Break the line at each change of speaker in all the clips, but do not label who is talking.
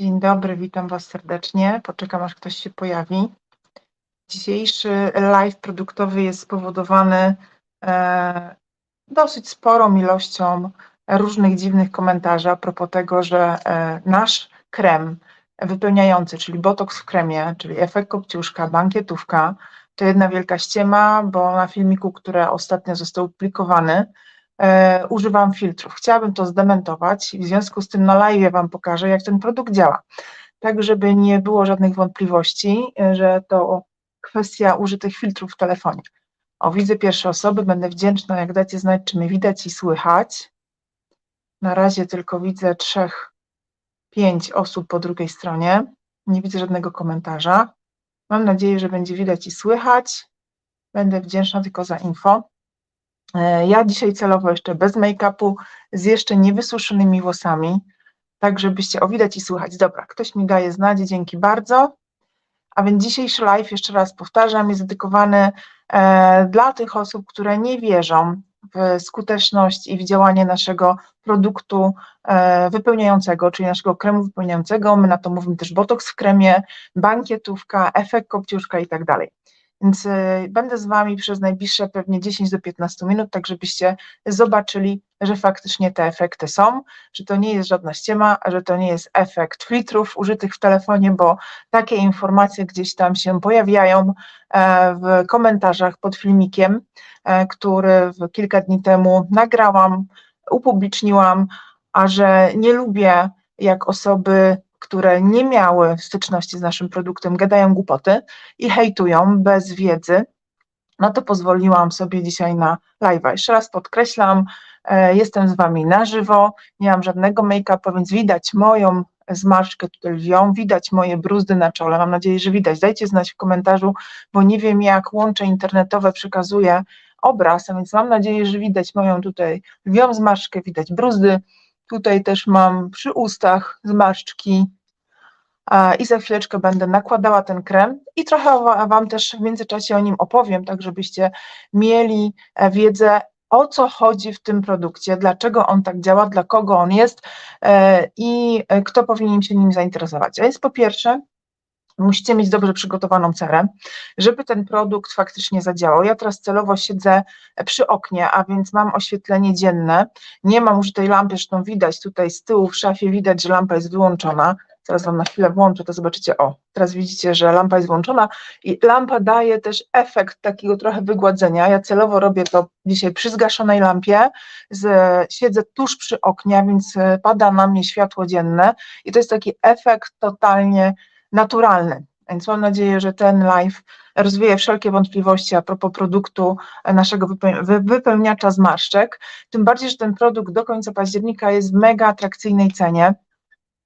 Dzień dobry, witam Was serdecznie. Poczekam, aż ktoś się pojawi. Dzisiejszy live produktowy jest spowodowany e, dosyć sporą ilością różnych dziwnych komentarzy a propos tego, że e, nasz krem wypełniający, czyli botoks w kremie, czyli efekt kopciuszka, bankietówka, to jedna wielka ściema, bo na filmiku, który ostatnio został opublikowany, e, używam filtrów. Chciałabym to zdementować i w związku z tym na live Wam pokażę, jak ten produkt działa. Tak, żeby nie było żadnych wątpliwości, e, że to kwestia użytych filtrów w telefonie. O, widzę pierwsze osoby, będę wdzięczna, jak dacie znać, czy mnie widać i słychać. Na razie tylko widzę trzech, pięć osób po drugiej stronie. Nie widzę żadnego komentarza. Mam nadzieję, że będzie widać i słychać. Będę wdzięczna tylko za info. E, Ja dzisiaj celowo jeszcze bez make-upu, z jeszcze niewysuszonymi włosami, tak żebyście, o widać i słychać. Dobra, ktoś mi daje znać, dzięki bardzo. A więc dzisiejszy live, jeszcze raz powtarzam, jest dedykowany e, dla tych osób, które nie wierzą w skuteczność i w działanie naszego produktu e, wypełniającego, czyli naszego kremu wypełniającego. My na to mówimy też botoks w kremie, bankietówka, efekt kopciuszka i tak dalej. Więc e, będę z Wami przez najbliższe pewnie 10 do 15 minut, tak żebyście zobaczyli, że faktycznie te efekty są, że to nie jest żadna ściema, że to nie jest efekt filtrów użytych w telefonie, bo takie informacje gdzieś tam się pojawiają e, w komentarzach pod filmikiem, e, który kilka dni temu nagrałam, upubliczniłam, a że nie lubię, jak osoby które nie miały styczności z naszym produktem, gadają głupoty i hejtują bez wiedzy, no to pozwoliłam sobie dzisiaj na live'a. Jeszcze raz podkreślam, e, jestem z Wami na żywo, nie mam żadnego make-upu, więc widać moją zmarszczkę tutaj lwią, widać moje bruzdy na czole, mam nadzieję, że widać. Dajcie znać w komentarzu, bo nie wiem jak łącze internetowe przekazuje obraz, a więc mam nadzieję, że widać moją tutaj lwią zmarszczkę, widać bruzdy, Tutaj też mam przy ustach zmarszczki i za chwileczkę będę nakładała ten krem i trochę Wam też w międzyczasie o nim opowiem, tak żebyście mieli e, wiedzę, o co chodzi w tym produkcie, dlaczego on tak działa, dla kogo on jest e, i e, kto powinien się nim zainteresować. A jest po pierwsze, musicie mieć dobrze przygotowaną cerę, żeby ten produkt faktycznie zadziałał. Ja teraz celowo siedzę przy oknie, a więc mam oświetlenie dzienne, nie mam użytej lampy, zresztą widać tutaj z tyłu w szafie, widać, że lampa jest wyłączona, teraz Wam na chwilę włączę, to zobaczycie, o, teraz widzicie, że lampa jest włączona i lampa daje też efekt takiego trochę wygładzenia, ja celowo robię to dzisiaj przy zgaszonej lampie, z, siedzę tuż przy oknie, więc e, pada na mnie światło dzienne i to jest taki efekt totalnie naturalny. Więc mam nadzieję, że ten live rozwieje wszelkie wątpliwości a propos produktu e, naszego wypełniacza zmarszczek. Tym bardziej, że ten produkt do końca października jest w mega atrakcyjnej cenie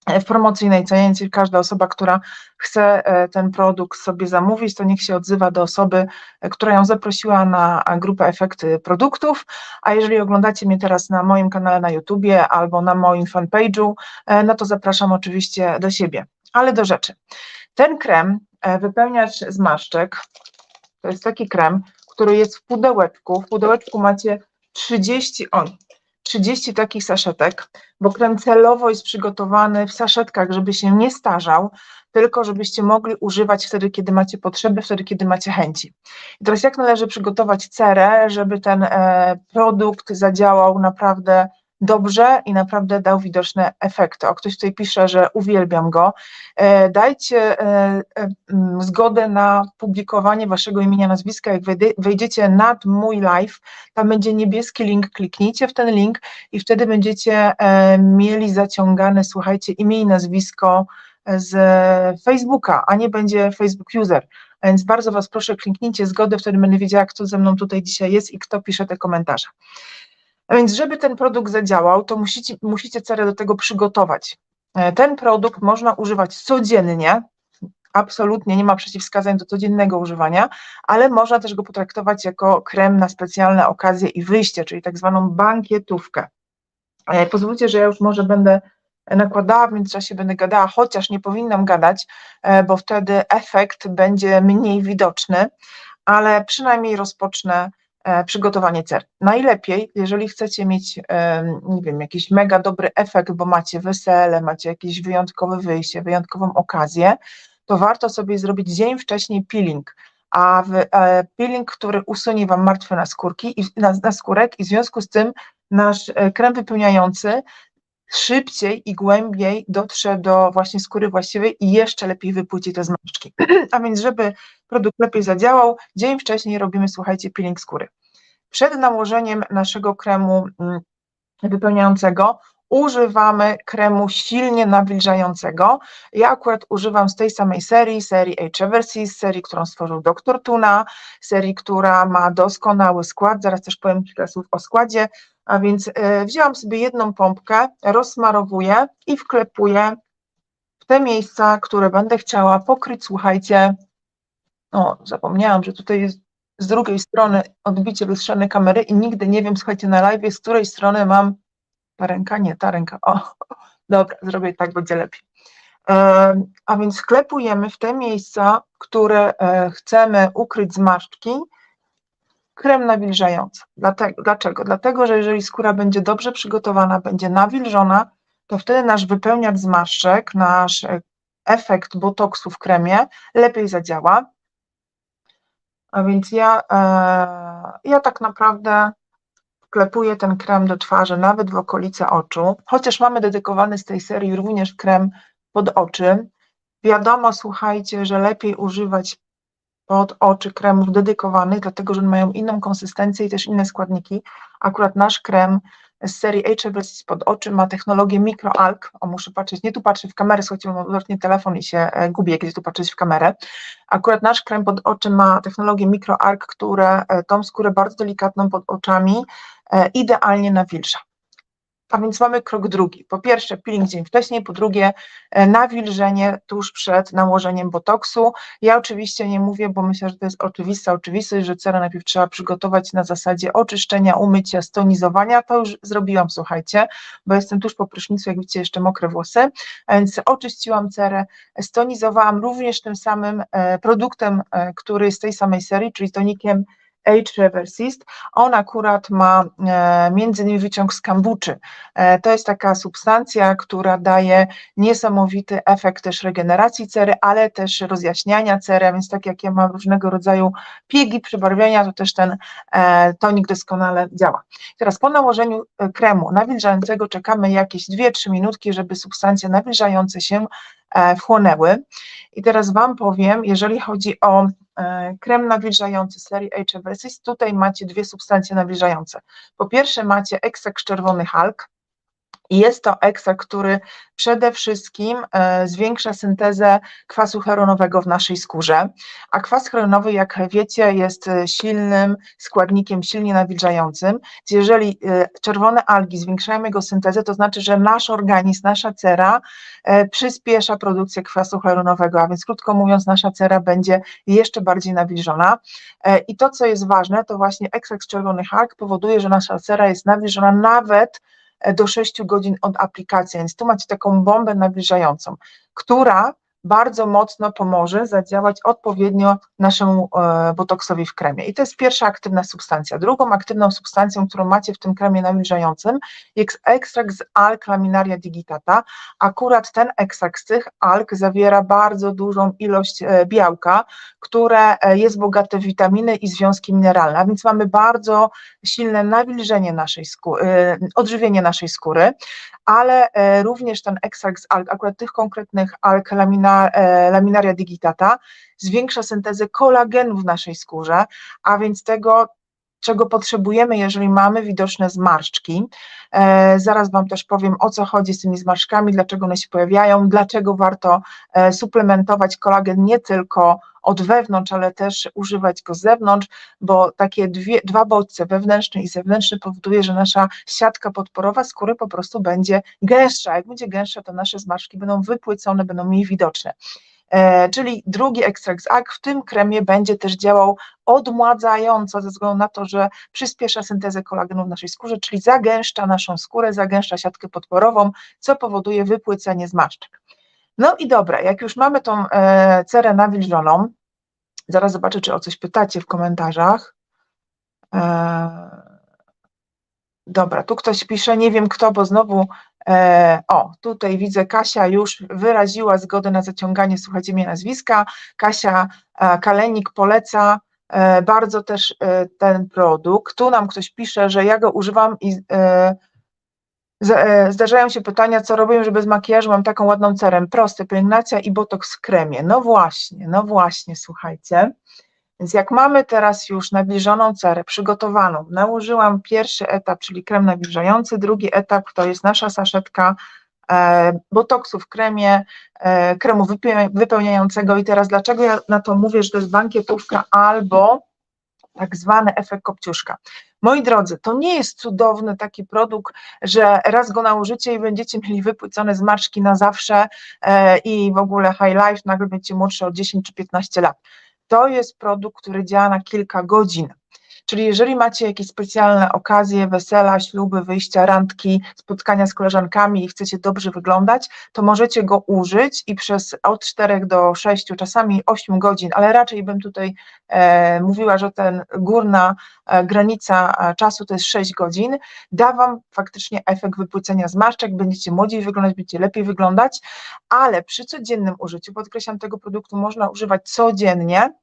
e, w promocyjnej cenie, więc każda osoba, która chce e, ten produkt sobie zamówić, to niech się odzywa do osoby, która ją zaprosiła na grupę efekty produktów, a jeżeli oglądacie mnie teraz na moim kanale na YouTubie albo na moim fanpage'u, no to zapraszam oczywiście do siebie. Ale do rzeczy. Ten krem, e, wypełniacz zmarszczek, to jest taki krem, który jest w pudełeczku. W pudełeczku macie 30, o, 30 takich saszetek, bo krem celowo jest przygotowany w saszetkach, żeby się nie starzał, tylko żebyście mogli używać wtedy, kiedy macie potrzeby, wtedy, kiedy macie chęci. I teraz jak należy przygotować cerę, żeby ten e, produkt zadziałał naprawdę dobrze i naprawdę dał widoczne efekty. O, ktoś tutaj pisze, że uwielbiam go. E, dajcie e, e, zgodę na publikowanie waszego imienia, nazwiska. Jak wejdziecie nad mój live, tam będzie niebieski link, kliknijcie w ten link i wtedy będziecie mieli zaciągane, słuchajcie, imię i nazwisko z Facebooka, a nie będzie Facebook User. Więc bardzo Was proszę, kliknijcie zgodę, wtedy będę wiedziała, kto ze mną tutaj dzisiaj jest i kto pisze te komentarze. A więc, żeby ten produkt zadziałał, to musicie, musicie cerę do tego przygotować. E, ten produkt można używać codziennie, absolutnie nie ma przeciwwskazań do codziennego używania, ale można też go potraktować jako krem na specjalne okazje i wyjście, czyli tak zwaną bankietówkę. E, pozwólcie, że ja już może będę nakładała, w międzyczasie będę gadała, chociaż nie powinnam gadać, e, bo wtedy efekt będzie mniej widoczny, ale przynajmniej rozpocznę przygotowanie cer. Najlepiej, jeżeli chcecie mieć, e, nie wiem, jakiś mega dobry efekt, bo macie wesele, macie jakieś wyjątkowe wyjście, wyjątkową okazję, to warto sobie zrobić dzień wcześniej peeling, a e, peeling, który usunie Wam martwe naskórki i, na, naskórek i w związku z tym nasz e, krem wypełniający szybciej i głębiej dotrze do właśnie skóry właściwej i jeszcze lepiej wypłyci te zmarszczki. A więc, żeby produkt lepiej zadziałał, dzień wcześniej robimy, słuchajcie, peeling skóry. Przed nałożeniem naszego kremu mm, wypełniającego używamy kremu silnie nawilżającego. Ja akurat używam z tej samej serii, serii H. Eversys, serii, którą stworzył dr Tuna, serii, która ma doskonały skład, zaraz też powiem kilka słów o składzie, a więc e, wzięłam sobie jedną pompkę, rozsmarowuję i wklepuję w te miejsca, które będę chciała pokryć, słuchajcie, o, zapomniałam, że tutaj jest z drugiej strony odbicie lustrzane kamery i nigdy nie wiem, słuchajcie, na live, z której strony mam ta ręka, nie, ta ręka, o, dobra, zrobię tak, będzie lepiej. E, a więc wklepujemy w te miejsca, które e, chcemy ukryć zmarszczki, krem nawilżający. Dlaczego? Dlatego, że jeżeli skóra będzie dobrze przygotowana, będzie nawilżona, to wtedy nasz wypełniacz zmarszczek, nasz e, efekt botoksu w kremie lepiej zadziała. A więc ja, e, ja tak naprawdę wklepuję ten krem do twarzy, nawet w okolice oczu, chociaż mamy dedykowany z tej serii również krem pod oczy. Wiadomo, słuchajcie, że lepiej używać pod oczy kremów dedykowanych, dlatego że mają inną konsystencję i też inne składniki. Akurat nasz krem z serii HFS pod oczy ma technologię mikroalg. O, muszę patrzeć, nie tu patrzę w kamerę, słuchajcie, mam odwrotnie telefon i się e, gubię, kiedy tu patrzeć w kamerę. Akurat nasz krem pod oczy ma technologię mikroalg, które e, tą skórę bardzo delikatną pod oczami e, idealnie nawilża. A więc mamy krok drugi. Po pierwsze peeling dzień wcześniej, po drugie e, nawilżenie tuż przed nałożeniem botoksu. Ja oczywiście nie mówię, bo myślę, że to jest oczywista oczywistość, że cerę najpierw trzeba przygotować na zasadzie oczyszczenia, umycia, stonizowania. To już zrobiłam, słuchajcie, bo jestem tuż po prysznicu, jak widzicie, jeszcze mokre włosy, a więc oczyściłam cerę, stonizowałam również tym samym e, produktem, e, który z tej samej serii, czyli tonikiem H-Reversist. On akurat ma e, między innymi wyciąg z kambuczy. E, to jest taka substancja, która daje niesamowity efekt też regeneracji cery, ale też rozjaśniania cery, więc tak jak ja mam różnego rodzaju piegi, przybarwienia, to też ten e, tonik doskonale działa. Teraz po nałożeniu kremu nawilżającego czekamy jakieś 2-3 minutki, żeby substancje nawilżające się wchłonęły. I teraz Wam powiem, jeżeli chodzi o E, krem nawilżający serii H. Tutaj macie dwie substancje nawilżające. Po pierwsze macie ekstrakt czerwony halk, i jest to ekstrakt, który przede wszystkim e, zwiększa syntezę kwasu heronowego w naszej skórze, a kwas heronowy, jak wiecie, jest e, silnym składnikiem, silnie nawilżającym. Jeżeli e, czerwone algi zwiększają jego syntezę, to znaczy, że nasz organizm, nasza cera przyspiesza produkcję kwasu heronowego, a więc krótko mówiąc, nasza cera będzie jeszcze bardziej nawilżona. I to, co jest ważne, to właśnie ekstrakt czerwonych alg powoduje, że nasza cera jest nawilżona nawet do 6 godzin od aplikacji, więc tu macie taką bombę nawilżającą, która bardzo mocno pomoże zadziałać odpowiednio naszemu e, botoksowi w kremie. I to jest pierwsza aktywna substancja. Drugą aktywną substancją, którą macie w tym kremie nawilżającym jest ekstrakt z alg laminaria digitata. Akurat ten ekstrakt z tych alg zawiera bardzo dużą ilość e, białka, które e, jest bogate w witaminy i związki mineralne, a więc mamy bardzo silne nawilżenie naszej skóry, odżywienie naszej skóry, ale również ten ekstrakt z alg, akurat tych konkretnych alg lamina E, laminaria digitata, zwiększa syntezę kolagenu w naszej skórze, a więc tego, czego potrzebujemy, jeżeli mamy widoczne zmarszczki. E, zaraz Wam też powiem, o co chodzi z tymi zmarszczkami, dlaczego one się pojawiają, dlaczego warto e, suplementować kolagen nie tylko od wewnątrz, ale też używać go z zewnątrz, bo takie dwie, dwa bodźce, wewnętrzny i zewnętrzny, powoduje, że nasza siatka podporowa skóry po prostu będzie gęstsza. Jak będzie gęstsza, to nasze zmarszczki będą wypłycone, będą mniej widoczne. E, czyli drugi ekstrakt z alg w tym kremie będzie też działał odmładzająco ze względu na to, że przyspiesza syntezę kolagenu w naszej skórze, czyli zagęszcza naszą skórę, zagęszcza siatkę podporową, co powoduje wypłycenie zmarszczek. No i dobra, jak już mamy tą e, cerę nawilżoną, zaraz zobaczę, czy o coś pytacie w komentarzach. E, Dobra, tu ktoś pisze, nie wiem kto, bo znowu, e, o, tutaj widzę, Kasia już wyraziła zgodę na zaciąganie, słuchajcie mnie nazwiska, Kasia e, Kalenik poleca e, bardzo też e, ten produkt, tu nam ktoś pisze, że ja go używam i e, zdarzają się pytania, co robię, że bez makijażu mam taką ładną cerę, proste, pielęgnacja i botoks w kremie, no właśnie, no właśnie, słuchajcie, więc jak mamy teraz już nawilżoną cerę przygotowaną, nałożyłam pierwszy etap, czyli krem nawilżający, drugi etap to jest nasza saszetka e, botoksu w kremie, e, kremu wypeł- wypełniającego. I teraz dlaczego ja na to mówię, że to jest bankietówka albo tak zwany efekt kopciuszka. Moi drodzy, to nie jest cudowny taki produkt, że raz go nałożycie i będziecie mieli wypłycone zmarszczki na zawsze e, i w ogóle high life, nagle będziecie młodszy o 10 czy 15 lat to jest produkt, który działa na kilka godzin. Czyli jeżeli macie jakieś specjalne okazje, wesela, śluby, wyjścia, randki, spotkania z koleżankami i chcecie dobrze wyglądać, to możecie go użyć i przez od 4 do 6, czasami 8 godzin, ale raczej bym tutaj e, mówiła, że ten górna e, granica e, czasu to jest 6 godzin, da Wam faktycznie efekt wypłycenia zmarszczek, będziecie młodziej wyglądać, będziecie lepiej wyglądać, ale przy codziennym użyciu, podkreślam, tego produktu można używać codziennie,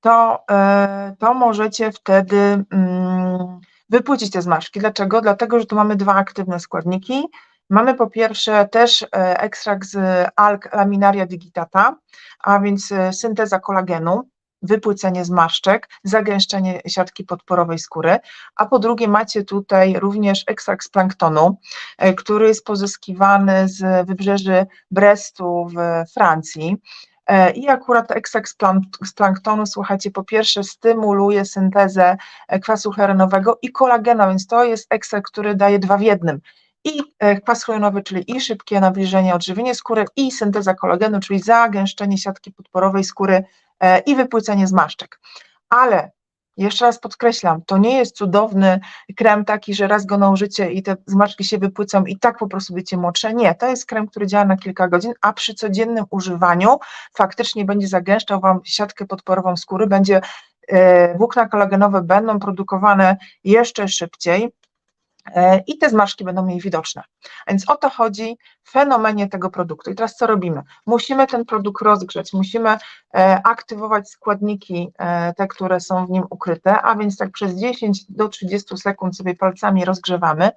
to, e, to możecie wtedy mm, wypłucić te zmarszczki. Dlaczego? Dlatego, że tu mamy dwa aktywne składniki. Mamy po pierwsze też e, ekstrakt z alg laminaria digitata, a więc e, synteza kolagenu, wypłycenie zmarszczek, zagęszczenie siatki podporowej skóry, a po drugie macie tutaj również ekstrakt z planktonu, który jest pozyskiwany z wybrzeży Brestu w Francji. E, I akurat ekstrakt z plank- z planktonu, słuchajcie, po pierwsze stymuluje syntezę e, kwasu hyaluronowego i kolagena, więc to jest ekstrakt, który daje dwa w jednym. I e, kwas hyaluronowy, czyli i szybkie nawilżenie, odżywienie skóry, i synteza kolagenu, czyli zagęszczenie siatki podporowej skóry i wypłycenie zmarszczek. Ale jeszcze raz podkreślam, to nie jest cudowny krem taki, że raz go nałożycie i te zmarszczki się wypłycą i tak po prostu będziecie młodsze. Nie, to jest krem, który działa na kilka godzin, a przy codziennym używaniu faktycznie będzie zagęszczał Wam siatkę podporową skóry, będzie e, włókna kolagenowe będą produkowane jeszcze szybciej i te zmarszczki będą mniej widoczne. Więc o to chodzi w fenomenie tego produktu. I teraz co robimy? Musimy ten produkt rozgrzać, musimy e, aktywować składniki, e, te, które są w nim ukryte, a więc tak przez 10 do 30 sekund sobie palcami rozgrzewamy,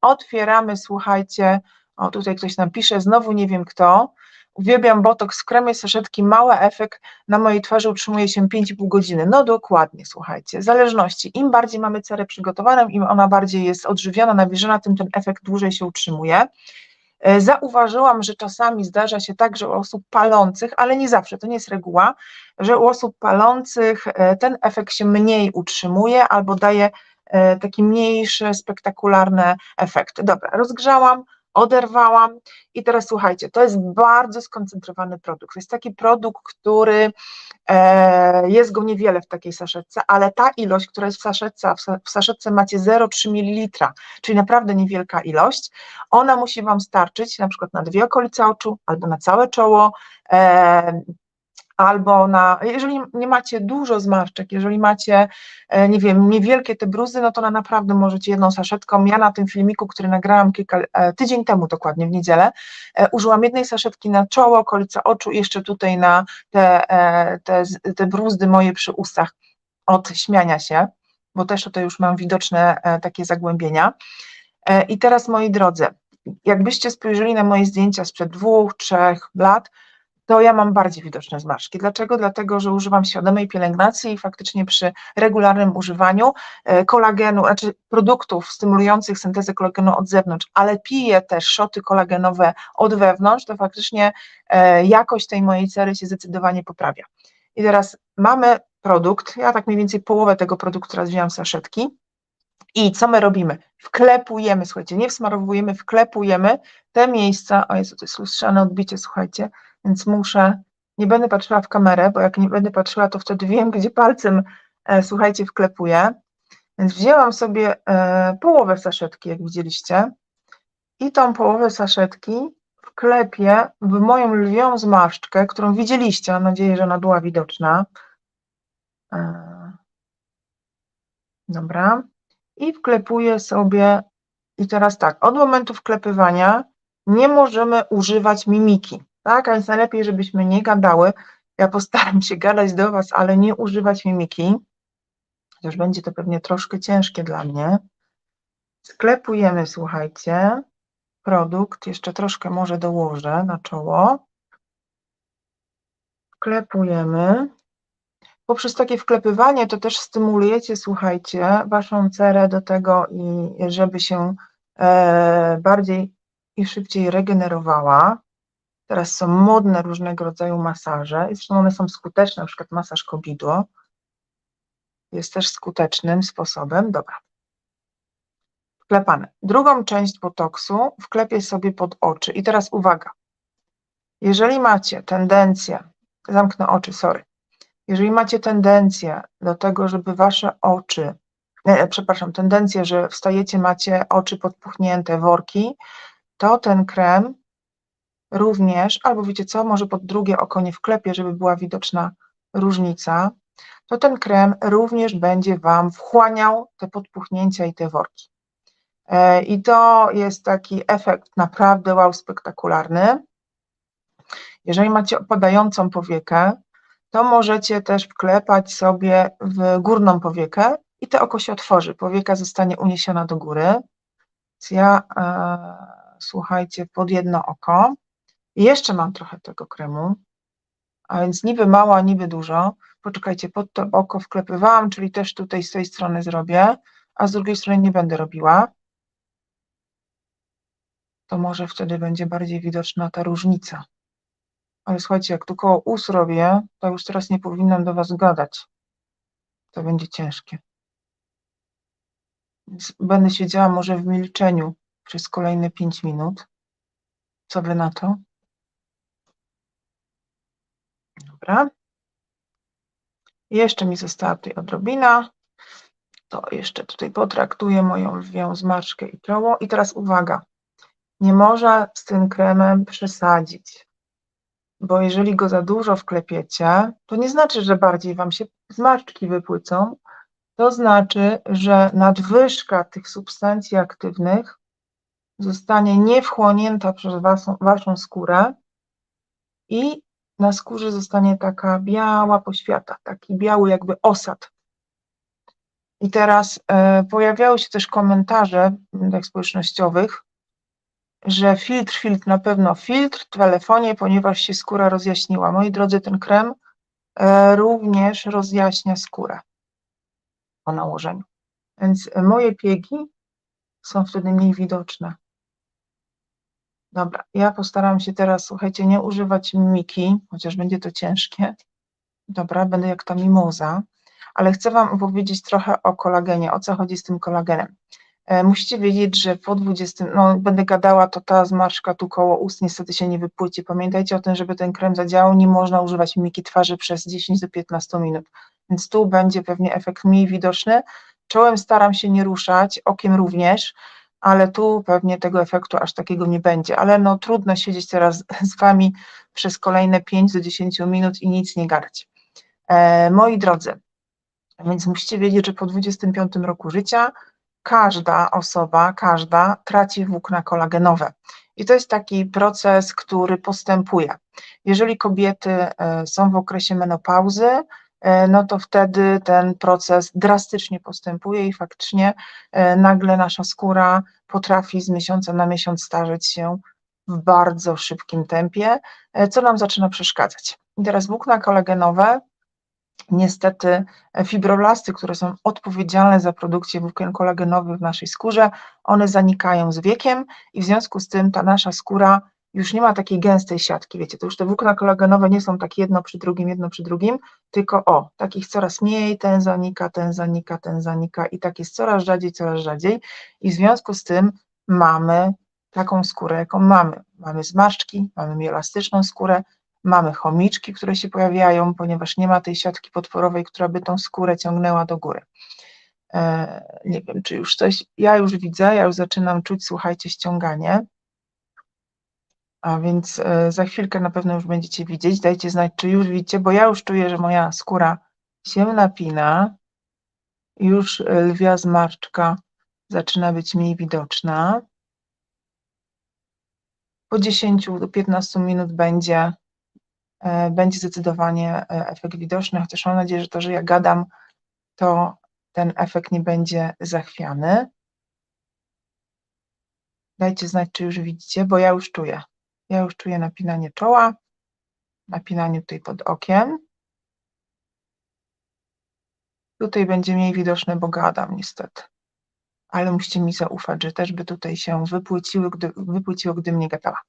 otwieramy, słuchajcie, o tutaj ktoś nam pisze, znowu nie wiem kto, uwielbiam botoks w kremie saszetki, mały efekt na mojej twarzy utrzymuje się 5,5 godziny. No dokładnie, słuchajcie, zależności, im bardziej mamy cerę przygotowaną, im ona bardziej jest odżywiona, nawilżona, tym ten efekt dłużej się utrzymuje. E, Zauważyłam, że czasami zdarza się tak, że u osób palących, ale nie zawsze, to nie jest reguła, że u osób palących e, ten efekt się mniej utrzymuje albo daje e, taki mniejszy, spektakularny efekt. Dobra, rozgrzałam, oderwałam i teraz słuchajcie, to jest bardzo skoncentrowany produkt. To jest taki produkt, który e, jest go niewiele w takiej saszetce, ale ta ilość, która jest w saszetce, w saszetce macie 0,3 ml, czyli naprawdę niewielka ilość, ona musi Wam starczyć na przykład na dwie okolice oczu albo na całe czoło, e, albo na, jeżeli nie macie dużo zmarszczek, jeżeli macie, e, nie wiem, niewielkie te bruzy, no to na naprawdę możecie jedną saszetką, ja na tym filmiku, który nagrałam kilka, e, tydzień temu dokładnie, w niedzielę, e, użyłam jednej saszetki na czoło, okolice oczu jeszcze tutaj na te, te, te bruzdy moje przy ustach od śmiania się, bo też tutaj już mam widoczne takie zagłębienia. I teraz, moi drodzy, jakbyście spojrzeli na moje zdjęcia sprzed dwóch, trzech lat, to ja mam bardziej widoczne zmarszczki. Dlaczego? Dlatego, że używam świadomej pielęgnacji i faktycznie przy regularnym używaniu e, kolagenu, znaczy produktów stymulujących syntezę kolagenu od zewnątrz, ale piję też szoty kolagenowe od wewnątrz, to faktycznie e, jakość tej mojej cery się zdecydowanie poprawia. I teraz mamy produkt, ja tak mniej więcej połowę tego produktu z saszetki, i co my robimy? Wklepujemy, słuchajcie, nie wsmarowujemy, wklepujemy te miejsca, o Jezu, to jest lustrzane odbicie, słuchajcie, więc muszę, nie będę patrzyła w kamerę, bo jak nie będę patrzyła, to wtedy wiem, gdzie palcem, e, słuchajcie, wklepuję. Więc wzięłam sobie e, połowę saszetki, jak widzieliście, i tą połowę saszetki wklepię w moją lwią zmarszczkę, którą widzieliście, mam nadzieję, że ona była widoczna. E, Dobra. I wklepuję sobie, i teraz tak, od momentu wklepywania nie możemy używać mimiki, tak? A więc najlepiej, żebyśmy nie gadały. Ja postaram się gadać do Was, ale nie używać mimiki, chociaż będzie to pewnie troszkę ciężkie dla mnie. Sklepujemy, słuchajcie, produkt, jeszcze troszkę może dołożę na czoło. Wklepujemy. Poprzez takie wklepywanie to też stymulujecie, słuchajcie, waszą cerę do tego, i żeby się e, bardziej i szybciej regenerowała. Teraz są modne różnego rodzaju masaże, zresztą one są skuteczne, na przykład masaż kobidło jest też skutecznym sposobem. Dobra. Wklepane. Drugą część botoksu wklepię sobie pod oczy. I teraz uwaga. Jeżeli macie tendencję, zamknę oczy, sorry. Jeżeli macie tendencję do tego, żeby wasze oczy, nie, przepraszam, tendencję, że wstajecie, macie oczy podpuchnięte, worki, to ten krem również, albo wiecie co, może pod drugie oko nie wklepię, żeby była widoczna różnica, to ten krem również będzie Wam wchłaniał te podpuchnięcia i te worki. E, I to jest taki efekt naprawdę wow, spektakularny. Jeżeli macie opadającą powiekę, to możecie też wklepać sobie w górną powiekę i to oko się otworzy, powieka zostanie uniesiona do góry. Więc ja, e, słuchajcie, pod jedno oko. I jeszcze mam trochę tego kremu, a więc niby mało, niby dużo. Poczekajcie, pod to oko wklepywałam, czyli też tutaj z tej strony zrobię, a z drugiej strony nie będę robiła. To może wtedy będzie bardziej widoczna ta różnica. Ale słuchajcie, jak tu koło ust robię, to już teraz nie powinnam do Was gadać. To będzie ciężkie. Więc będę siedziała może w milczeniu przez kolejne 5 minut. Co Wy na to? Dobra. Jeszcze mi została tutaj odrobina. To jeszcze tutaj potraktuję moją lwią zmarszkę i czoło. I teraz uwaga. Nie można z tym kremem przesadzić, bo jeżeli go za dużo wklepiecie, to nie znaczy, że bardziej Wam się zmarszczki wypłycą, to znaczy, że nadwyżka tych substancji aktywnych zostanie niewchłonięta przez waszą, waszą skórę i na skórze zostanie taka biała poświata, taki biały jakby osad. I teraz e, pojawiały się też komentarze w społecznościowych, że filtr, filtr, na pewno filtr w telefonie, ponieważ się skóra rozjaśniła. Moi drodzy, ten krem e, również rozjaśnia skórę po nałożeniu. Więc moje piegi są wtedy mniej widoczne. Dobra, ja postaram się teraz, słuchajcie, nie używać mimiki, chociaż będzie to ciężkie. Dobra, będę jak ta mimoza, ale chcę Wam opowiedzieć trochę o kolagenie, o co chodzi z tym kolagenem. E, musicie wiedzieć, że po 20, no będę gadała, to ta zmarszka tu koło ust niestety się nie wypłycie. Pamiętajcie o tym, żeby ten krem zadziałał, nie można używać mimiki twarzy przez 10 do 15 minut, więc tu będzie pewnie efekt mniej widoczny. Czołem staram się nie ruszać, okiem również, ale tu pewnie tego efektu aż takiego nie będzie. Ale no trudno siedzieć teraz z Wami przez kolejne 5 do 10 minut i nic nie gadać. E, moi drodzy, więc musicie wiedzieć, że po 25 roku życia każda osoba, każda traci włókna kolagenowe. I to jest taki proces, który postępuje. Jeżeli kobiety e, są w okresie menopauzy, no to wtedy ten proces drastycznie postępuje i faktycznie e, nagle nasza skóra potrafi z miesiąca na miesiąc starzeć się w bardzo szybkim tempie, e, co nam zaczyna przeszkadzać. I teraz włókna kolagenowe, niestety fibroblasty, które są odpowiedzialne za produkcję włókien kolagenowych w naszej skórze, one zanikają z wiekiem i w związku z tym ta nasza skóra już nie ma takiej gęstej siatki, wiecie, to już te włókna kolagenowe nie są tak jedno przy drugim, jedno przy drugim, tylko o, takich coraz mniej, ten zanika, ten zanika, ten zanika i tak jest coraz rzadziej, coraz rzadziej i w związku z tym mamy taką skórę, jaką mamy. Mamy zmarszczki, mamy mielastyczną skórę, mamy chomiczki, które się pojawiają, ponieważ nie ma tej siatki potworowej, która by tą skórę ciągnęła do góry. E, nie wiem, czy już coś, ja już widzę, ja już zaczynam czuć, słuchajcie, ściąganie, a więc e, za chwilkę na pewno już będziecie widzieć. Dajcie znać, czy już widzicie, bo ja już czuję, że moja skóra się napina. już lwia zmarszczka zaczyna być mniej widoczna. Po 10 do 15 minut będzie, e, będzie zdecydowanie e, efekt widoczny, chociaż mam nadzieję, że to, że ja gadam, to ten efekt nie będzie zachwiany. Dajcie znać, czy już widzicie, bo ja już czuję. Ja już czuję napinanie czoła, napinanie tutaj pod okiem. Tutaj będzie mniej widoczne, bo gadam niestety. Ale musicie mi zaufać, że też by tutaj się wypłyciły, gdy, wypłyciło, gdybym nie gadała.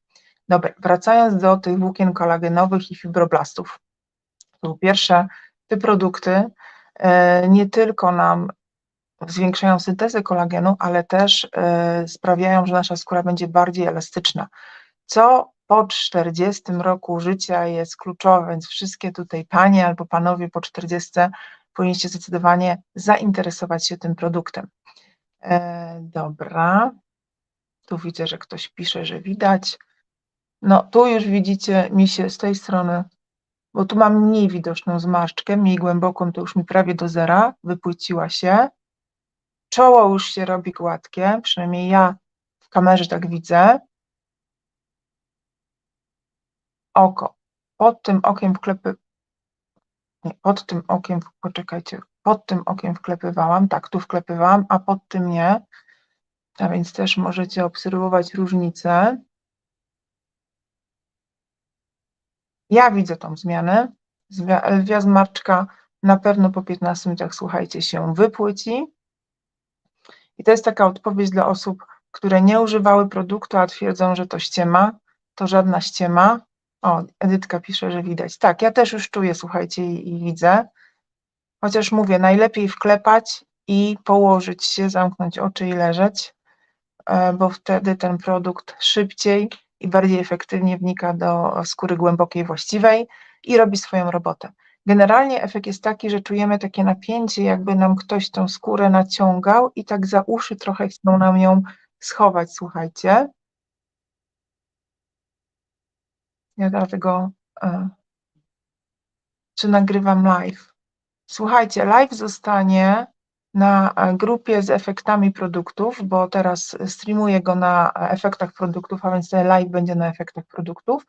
Dobra, wracając do tych włókien kolagenowych i fibroblastów. Po pierwsze, te produkty e, nie tylko nam zwiększają syntezę kolagenu, ale też e, sprawiają, że nasza skóra będzie bardziej elastyczna. Co po 40 roku życia jest kluczowe, więc wszystkie tutaj panie albo panowie po 40 powinniście zdecydowanie zainteresować się tym produktem. E, dobra, tu widzę, że ktoś pisze, że widać. No, tu już widzicie mi się z tej strony, bo tu mam mniej widoczną zmarszczkę, mniej głęboką, to już mi prawie do zera, wypłyciła się. Czoło już się robi gładkie, przynajmniej ja w kamerze tak widzę. Oko. Pod tym okiem wklepy... Nie, pod tym okiem, poczekajcie, pod tym okiem wklepywałam, tak, tu wklepywałam, a pod tym nie. A więc też możecie obserwować różnicę. Ja widzę tą zmianę. Lwia zmarczka na pewno po 15 minutach, słuchajcie, się wypłyci. I to jest taka odpowiedź dla osób, które nie używały produktu, a twierdzą, że to ściema. To żadna ściema. O, Edytka pisze, że widać. Tak, ja też już czuję, słuchajcie, i, i widzę. Chociaż mówię, najlepiej wklepać i położyć się, zamknąć oczy i leżeć, e, bo wtedy ten produkt szybciej i bardziej efektywnie wnika do skóry głębokiej, właściwej i robi swoją robotę. Generalnie efekt jest taki, że czujemy takie napięcie, jakby nam ktoś tą skórę naciągał i tak za uszy trochę chcą nam ją schować, słuchajcie. Ja dlatego, e, czy nagrywam live. Słuchajcie, live zostanie na e, grupie z efektami produktów, bo teraz streamuję go na efektach produktów, a więc ten live będzie na efektach produktów,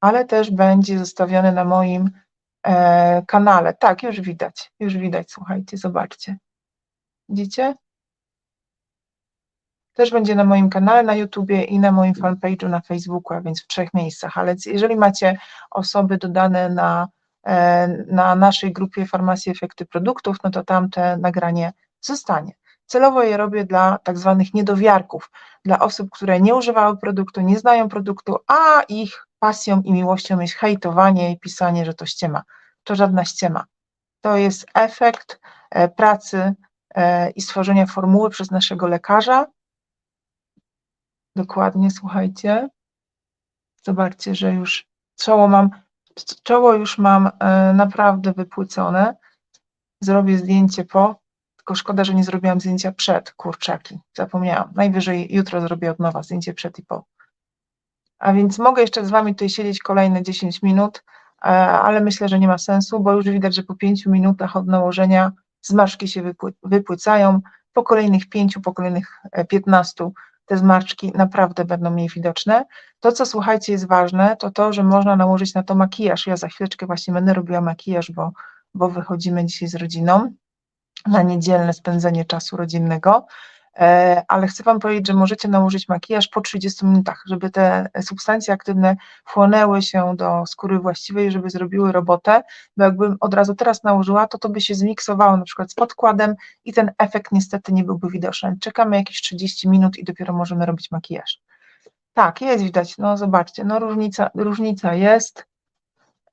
ale też będzie zostawiony na moim e, kanale. Tak, już widać, już widać, słuchajcie, zobaczcie. Widzicie? Też będzie na moim kanale na YouTubie i na moim fanpage'u na Facebooku, a więc w trzech miejscach. Ale jeżeli macie osoby dodane na, e, na naszej grupie Farmacji Efekty Produktów, no to tam te nagranie zostanie. Celowo je robię dla tak zwanych niedowiarków, dla osób, które nie używały produktu, nie znają produktu, a ich pasją i miłością jest hejtowanie i pisanie, że to ściema. To żadna ściema. To jest efekt e, pracy e, i stworzenia formuły przez naszego lekarza. Dokładnie, słuchajcie. Zobaczcie, że już czoło mam, czoło już mam e, naprawdę wypłycone. Zrobię zdjęcie po, tylko szkoda, że nie zrobiłam zdjęcia przed, kurczaki, zapomniałam. Najwyżej jutro zrobię od nowa zdjęcie przed i po. A więc mogę jeszcze z Wami tutaj siedzieć kolejne 10 minut, e, ale myślę, że nie ma sensu, bo już widać, że po 5 minutach od nałożenia zmarszki się wypły wypłycają. Po kolejnych 5, po kolejnych 15 e, te zmarszczki naprawdę będą mniej widoczne. To, co słuchajcie, jest ważne, to to, że można nałożyć na to makijaż. Ja za chwileczkę właśnie będę robiła makijaż, bo, bo wychodzimy dzisiaj z rodziną na niedzielne spędzenie czasu rodzinnego. E, ale chcę Wam powiedzieć, że możecie nałożyć makijaż po 30 minutach, żeby te substancje aktywne wchłonęły się do skóry właściwej, żeby zrobiły robotę, bo jakbym od razu teraz nałożyła, to to by się zmiksowało na przykład z podkładem i ten efekt niestety nie byłby widoczny. Czekamy jakieś 30 minut i dopiero możemy robić makijaż. Tak, jest widać, no zobaczcie, no różnica, różnica jest,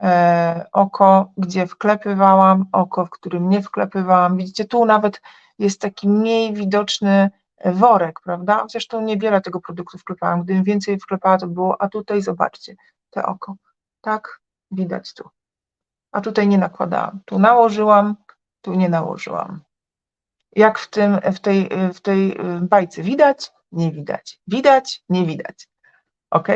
e, oko, gdzie wklepywałam, oko, w którym nie wklepywałam, widzicie, tu nawet jest taki mniej widoczny e, worek, prawda? Tu niewiele tego produktu wklepałam. Gdybym więcej wklepała, to było, a tutaj zobaczcie, te oko. Tak, widać tu. A tutaj nie nakładałam. Tu nałożyłam, tu nie nałożyłam. Jak w, tym, w, tej, w tej y, bajce widać, nie widać. Widać, nie widać. Ok?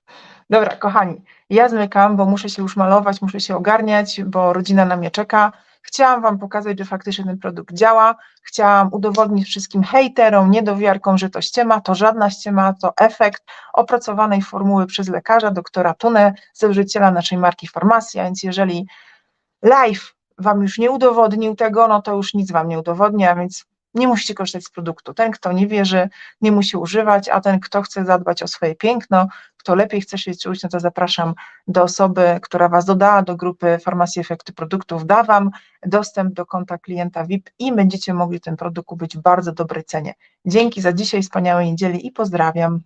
Dobra, kochani, ja zmykam, bo muszę się już malować, muszę się ogarniać, bo rodzina na mnie czeka. Chciałam Wam pokazać, że faktycznie ten produkt działa. Chciałam udowodnić wszystkim hejterom, niedowiarkom, że to ściema, to żadna ściema, to efekt opracowanej formuły przez lekarza, doktora Tunę, założyciela naszej marki Farmacji, więc jeżeli live Wam już nie udowodnił tego, no to już nic Wam nie udowodni, a więc nie musicie korzystać z produktu. Ten, kto nie wierzy, nie musi używać, a ten, kto chce zadbać o swoje piękno, kto lepiej chce się czuć, no to zapraszam do osoby, która Was dodała do grupy Farmacji Efekty Produktów, da Wam dostęp do konta klienta VIP i będziecie mogli ten produkt kupić w bardzo dobrej cenie. Dzięki za dzisiaj, wspaniałej niedzieli i pozdrawiam.